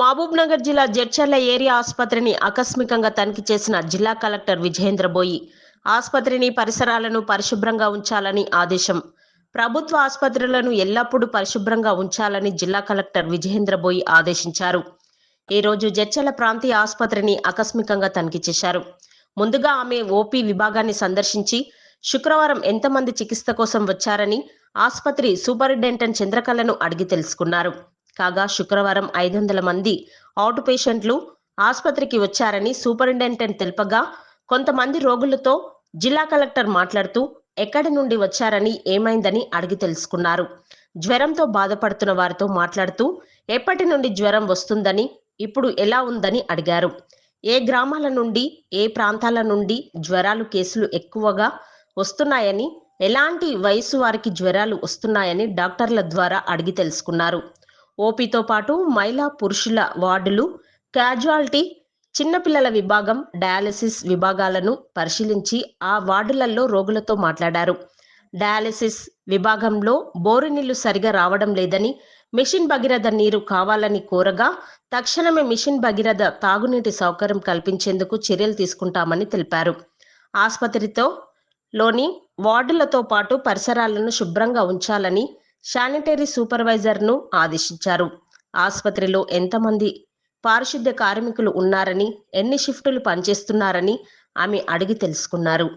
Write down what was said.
మహబూబ్నగర్ జిల్లా జడ్చర్ల ఏరియా ఆసుపత్రిని ఆకస్మికంగా తనిఖీ చేసిన జిల్లా కలెక్టర్ విజయేంద్ర బోయి. ఆసుపత్రిని పరిసరాలను పరిశుభ్రంగా ఉంచాలని ఆదేశం. ప్రభుత్వ ఆసుపత్రులను ఎల్లప్పుడూ పరిశుభ్రంగా ఉంచాలని జిల్లా కలెక్టర్ విజయేంద్ర బోయి ఆదేశించారు. ఈ రోజు జడ్చర్ల ప్రాంతీయ ఆసుపత్రిని ఆకస్మికంగా తనిఖీ చేశారు. ముందుగా ఆమె ఓపీ విభాగాన్ని సందర్శించి శుక్రవారం ఎంతమంది చికిత్స కోసం వచ్చారని ఆసుపత్రి సూపరింటెండెంట్ చంద్రకళను అడిగి తెలుసుకున్నారు. కాగా శుక్రవారం ఐదు వందల మంది అవుట్ పేషెంట్లు ఆసుపత్రికి వచ్చారని సూపరింటెండెంట్ తెలుపగా కొంతమంది రోగులతో జిల్లా కలెక్టర్ మాట్లాడుతూ ఎక్కడి నుండి వచ్చారని ఏమైందని అడిగి తెలుసుకున్నారు. జ్వరంతో బాధపడుతున్న వారితో మాట్లాడుతూ ఎప్పటి నుండి జ్వరం వస్తుందని ఇప్పుడు ఎలా ఉందని అడిగారు. ఏ గ్రామాల నుండి ఏ ప్రాంతాల నుండి జ్వరాలు కేసులు ఎక్కువగా వస్తున్నాయని ఎలాంటి వయసు వారికి జ్వరాలు వస్తున్నాయని డాక్టర్ల ద్వారా అడిగి తెలుసుకున్నారు. ఓపీతో పాటు మహిళా పురుషుల వార్డులు క్యాజువాలిటీ చిన్నపిల్లల విభాగం డయాలసిస్ విభాగాలను పరిశీలించి ఆ వార్డులలో రోగులతో మాట్లాడారు. డయాలసిస్ విభాగంలో బోరు నీళ్ళు సరిగా రావడం లేదని మిషన్ భగీరథ నీరు కావాలని కోరగా తక్షణమే మిషన్ భగీరథ తాగునీటి సౌకర్యం కల్పించేందుకు చర్యలు తీసుకుంటామని తెలిపారు. ఆసుపత్రితో లోని వార్డులతో పాటు పరిసరాలను శుభ్రంగా ఉంచాలని శానిటరీ సూపర్వైజర్ను ఆదేశించారు ఆసుపత్రిలో ఎంతమంది పారిశుద్ధ్య కార్మికులు ఉన్నారని ఎన్ని షిఫ్టులు పనిచేస్తున్నారని ఆమె అడిగి తెలుసుకున్నారు